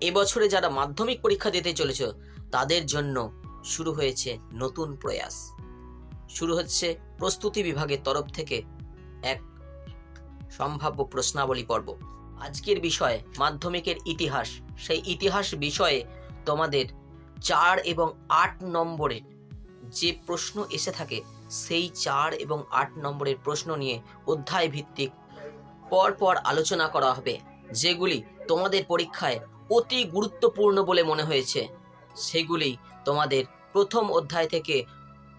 এবছরে যারা মাধ্যমিক পরীক্ষা দিতে চলেছ, তাদের জন্য শুরু হয়েছে নতুন প্রয়াস। শুরু হচ্ছে প্রস্তুতি বিভাগের তরফ থেকে এক সম্ভাব্য প্রশ্নাবলী পর্ব। আজকের বিষয় মাধ্যমিকের ইতিহাস। সেই ইতিহাস বিষয়ে তোমাদের চার এবং আট নম্বরের যে প্রশ্ন এসে থাকে, সেই চার এবং আট নম্বরের প্রশ্ন নিয়ে অধ্যায় ভিত্তিক পর পর আলোচনা করা হবে, যেগুলি তোমাদের পরীক্ষায় অতি গুরুত্বপূর্ণ বলে মনে হয়েছে। সেগুলি তোমাদের প্রথম অধ্যায় থেকে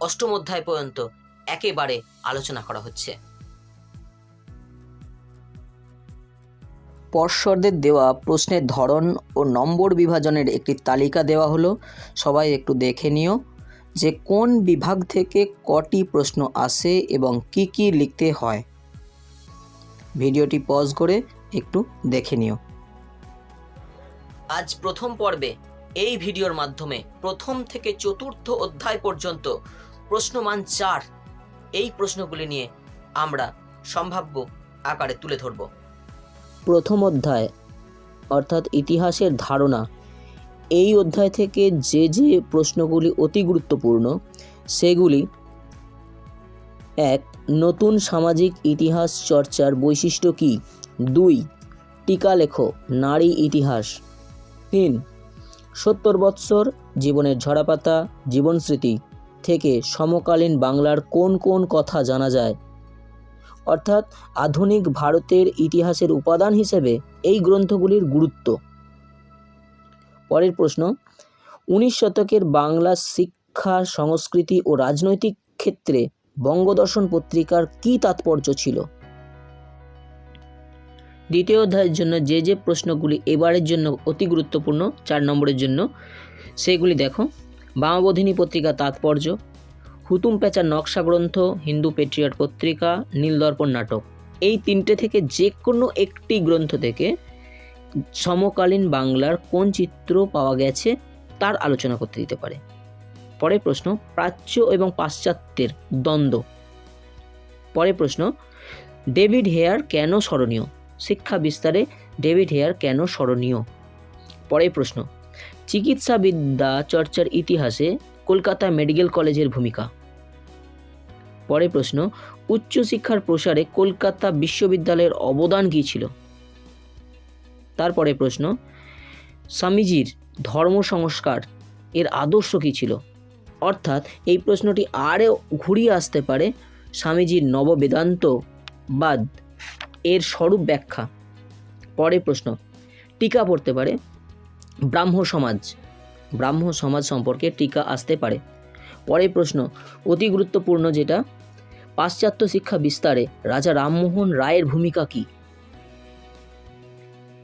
অষ্টম অধ্যায় পর্যন্ত একেবারে আলোচনা করা হচ্ছে। পর্ষদের দেওয়া প্রশ্নের ধরন ও নম্বর বিভাজনের একটি তালিকা দেওয়া হলো। সবাই একটু দেখে নিও যে কোন বিভাগ থেকে কটি প্রশ্ন আসে এবং কি কি লিখতে হয়। ভিডিওটি পজ করে একটু দেখে নিও। আজ প্রথম পর্বে এই ভিডিওর মাধ্যমে প্রথম থেকে চতুর্থ অধ্যায় পর্যন্ত প্রশ্নমান চার এই প্রশ্নগুলি নিয়ে আমরা সম্ভাব্য আকারে তুলে ধরব। প্রথম অধ্যায়, অর্থাৎ ইতিহাসের ধারণা। এই অধ্যায় থেকে যে যে প্রশ্নগুলি অতি গুরুত্বপূর্ণ, সেগুলি এক, নতুন সামাজিক ইতিহাস চর্চার বৈশিষ্ট্য কী? দুই, টিকা লেখো, নারী ইতিহাস। তিন, সত্তর বৎসর জীবনের ঝরাপাতা জীবনস্মৃতি থেকে সমকালীন বাংলার কোন কোন কথা জানা যায়? অর্থাৎ আধুনিক ভারতের ইতিহাসের উপাদান হিসেবে এই গ্রন্থগুলির গুরুত্ব। পরের প্রশ্ন, উনিশ শতকের বাংলা শিক্ষা, সংস্কৃতি ও রাজনৈতিক ক্ষেত্রে বঙ্গদর্শন পত্রিকার কী তাৎপর্য ছিল? দ্বিতীয় অধ্যায়ের জন্য যে যে প্রশ্নগুলি এবারের জন্য অতি গুরুত্বপূর্ণ, চার নম্বরের জন্য, সেগুলি দেখো। বামাবোধিনী পত্রিকা তাৎপর্য, হুতুম পেঁচার নকশা গ্রন্থ, হিন্দু পেট্রিয়ট পত্রিকা, নীলদর্পণ নাটক। এই তিনটে থেকে যে কোনো একটি গ্রন্থ থেকে সমকালীন বাংলার কোন চিত্র পাওয়া গেছে তার আলোচনা করতে দিতে পারে। পরের প্রশ্ন, প্রাচ্য এবং পাশ্চাত্যের দ্বন্দ্ব। পরের প্রশ্ন, ডেভিড হেয়ার কেন স্মরণীয়? শিক্ষা বিস্তারে ডেভিড হেয়ার কেন স্মরণীয়? পরের প্রশ্ন, চিকিৎসাবিদ্যা চর্চার ইতিহাসে কলকাতা মেডিকেল কলেজের ভূমিকা? পরের প্রশ্ন, উচ্চশিক্ষার প্রসারে কলকাতা বিশ্ববিদ্যালয়ের অবদান কী ছিল? তারপরে প্রশ্ন, স্বামীজির ধর্ম সংস্কার এর আদর্শ কী ছিল? অর্থাৎ এই প্রশ্নটি আরও ঘুরিয়ে আসতে পারে স্বামীজির নববেদান্তবাদ এর স্বরূপ ব্যাখ্যা। পরের প্রশ্ন, টিকা পড়তে পারে? ব্রাহ্ম সমাজ ব্রাহ্ম সমাজ সম্পর্কে টিকা আসতে পারে। পরের প্রশ্ন, অতি গুরুত্বপূর্ণ যেটা? পাশ্চাত্য শিক্ষা বিস্তারে রাজা রামমোহন রায়ের ভূমিকা কী?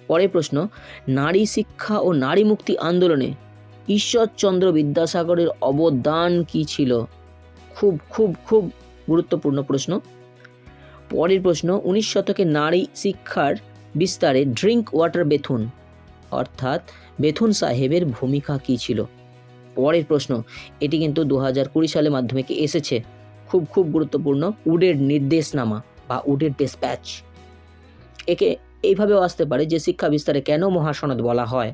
পরের প্রশ্ন, নারী শিক্ষা ও নারী মুক্তি আন্দোলনে ঈশ্বরচন্দ্র বিদ্যাসাগরের অবদান কী ছিল? খুব খুব খুব গুরুত্বপূর্ণ প্রশ্ন। পরের প্রশ্ন, উনিশ শতকে নারী শিক্ষার বিস্তারে ড্রিঙ্ক ওয়াটার বেথুন, অর্থাৎ বেথুন সাহেবের ভূমিকা কী ছিল? পরের প্রশ্ন, এটি কিন্তু দু হাজার কুড়ি সালে মাধ্যমিকে এসেছে। খুব খুব গুরুত্বপূর্ণ, উডের নির্দেশনামা বা উডের ডিসপ্যাচ একে এইভাবেও আসতে পারে যে শিক্ষা বিস্তারে কেন মহাসনদ বলা হয়।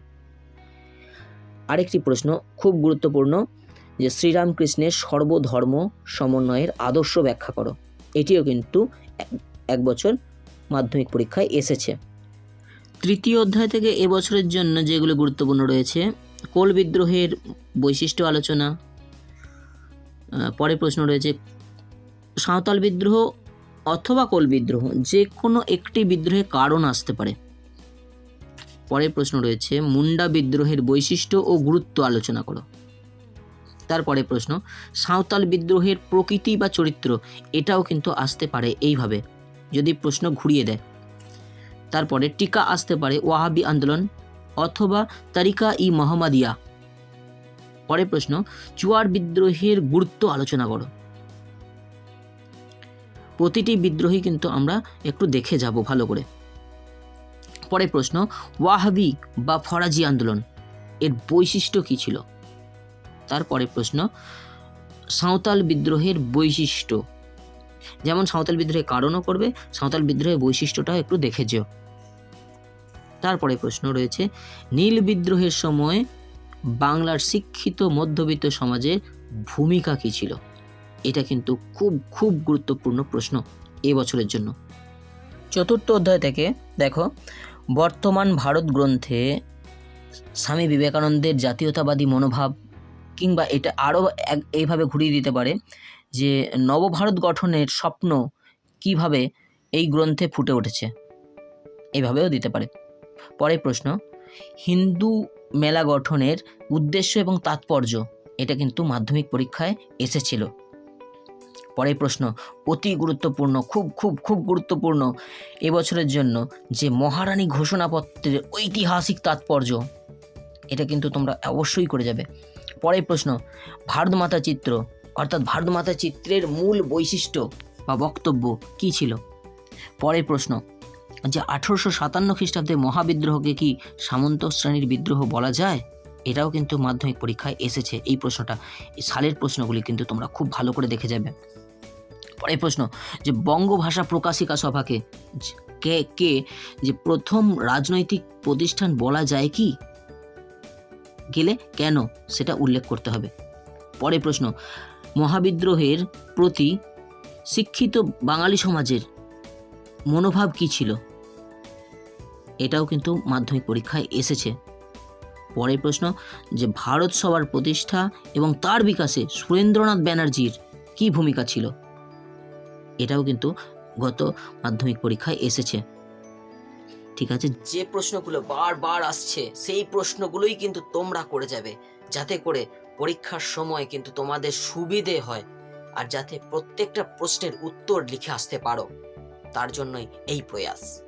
আরেকটি প্রশ্ন, খুব গুরুত্বপূর্ণ, যে শ্রীরামকৃষ্ণের সর্বধর্ম সমন্বয়ের আদর্শ ব্যাখ্যা করো। এটিও কিন্তু এক- বছর মাধ্যমিক পরীক্ষায় এসেছে। তৃতীয় অধ্যায় থেকে এবছরের জন্য যেগুলো গুরুত্বপূর্ণ রয়েছে, কোল বিদ্রোহের বৈশিষ্ট্য আলোচনা পরের প্রশ্ন রয়েছে, সাঁওতাল বিদ্রোহ অথবা কোল বিদ্রোহ যে কোনো একটি বিদ্রোহের কারণ আসতে পারে। পরের প্রশ্ন রয়েছে, মুন্ডা বিদ্রোহের বৈশিষ্ট্য ও গুরুত্ব আলোচনা করো। তারপরে প্রশ্ন, সাঁওতাল বিদ্রোহের প্রকৃতি বা চরিত্র, এটাও কিন্তু আসতে পারে এইভাবে। যদি প্রশ্ন ঘুরিয়ে দেয়। তারপরে, টিকা আসতে পারে ওয়াহাবি আন্দোলন অথবা তারিকা ই মোহাম্মদিয়া। পরের প্রশ্ন, চুয়ার বিদ্রোহের গুরুত্ব আলোচনা করো। প্রতিটি বিদ্রোহী কিন্তু আমরা একটু দেখে যাব ভালো করে। পরের প্রশ্ন, ওয়াহাবি বা ফরাজি আন্দোলন, এর বৈশিষ্ট্য কী ছিল? তারপরে প্রশ্ন, সাঁওতাল বিদ্রোহের বৈশিষ্ট্য। যেমন সাঁওতাল বিদ্রোহের কারণও করবে, সাঁওতাল বিদ্রোহের বৈশিষ্ট্যটাও একটু দেখে যেও। তারপরে প্রশ্ন রয়েছে, নীল বিদ্রোহের সময় বাংলার শিক্ষিত মধ্যবিত্ত সমাজের ভূমিকা কী ছিল? এটা কিন্তু খুব খুব গুরুত্বপূর্ণ প্রশ্ন এ বছরের জন্য। চতুর্থ অধ্যায় থেকে দেখো, বর্তমান ভারত গ্রন্থে স্বামী বিবেকানন্দের জাতীয়তাবাদী মনোভাব কিংবা এটা আরও এইভাবে ঘুরিয়ে দিতে পারে যে নবভারত গঠনের স্বপ্ন কীভাবে এই গ্রন্থে ফুটে উঠেছে এইভাবেও দিতে পারে। পরের প্রশ্ন, হিন্দু মেলা গঠনের উদ্দেশ্য এবং তাৎপর্য, এটা কিন্তু মাধ্যমিক পরীক্ষায় এসেছিল। পরের প্রশ্ন, অতি গুরুত্বপূর্ণ, খুব খুব খুব গুরুত্বপূর্ণ এবছরের জন্য যে মহারানী ঘোষণাপত্রের ঐতিহাসিক তাৎপর্য, এটা কিন্তু তোমরা অবশ্যই করে যাবে। পরের প্রশ্ন ভারত মাতা চিত্র, অর্থাৎ ভারত মাতা চিত্রের মূল বৈশিষ্ট্য বা বক্তব্য কী ছিল? পরের প্রশ্ন, যে আঠেরোশো সাতান্ন খ্রিস্টাব্দে মহাবিদ্রোহকে কি সামন্ত শ্রেণির বিদ্রোহ বলা যায়? এটাও কিন্তু মাধ্যমিক পরীক্ষায় এসেছে এই প্রশ্নটা। এই সালের প্রশ্নগুলি কিন্তু তোমরা খুব ভালো করে দেখে যাবে। পরের প্রশ্ন, যে বঙ্গভাষা প্রকাশিকা সভাকে কে কে, যে প্রথম রাজনৈতিক প্রতিষ্ঠান বলা যায় কি? গেলে কেন সেটা উল্লেখ করতে হবে। পরের প্রশ্ন, মহাবিদ্রোহের প্রতি শিক্ষিত বাঙালি সমাজের মনোভাব কি ছিল? এটাও কিন্তু মাধ্যমিক পরীক্ষায় এসেছে। পরের প্রশ্ন, যে ভারত সভার প্রতিষ্ঠা এবং তার বিকাশে সুরেন্দ্রনাথ ব্যানার্জির কি ভূমিকা ছিল? এটাও কিন্তু গত মাধ্যমিক পরীক্ষায় এসেছে। ঠিক আছে? যে প্রশ্নগুলো বারবার আসছে, সেই প্রশ্নগুলোই কিন্তু তোমরা করে যাবে। যাতে করে পরীক্ষার সময় কিন্তু তোমাদের সুবিধে হয় আর যাতে প্রত্যেকটা প্রশ্নের উত্তর লিখে আসতে পারো। তার জন্যই এই প্রয়াস।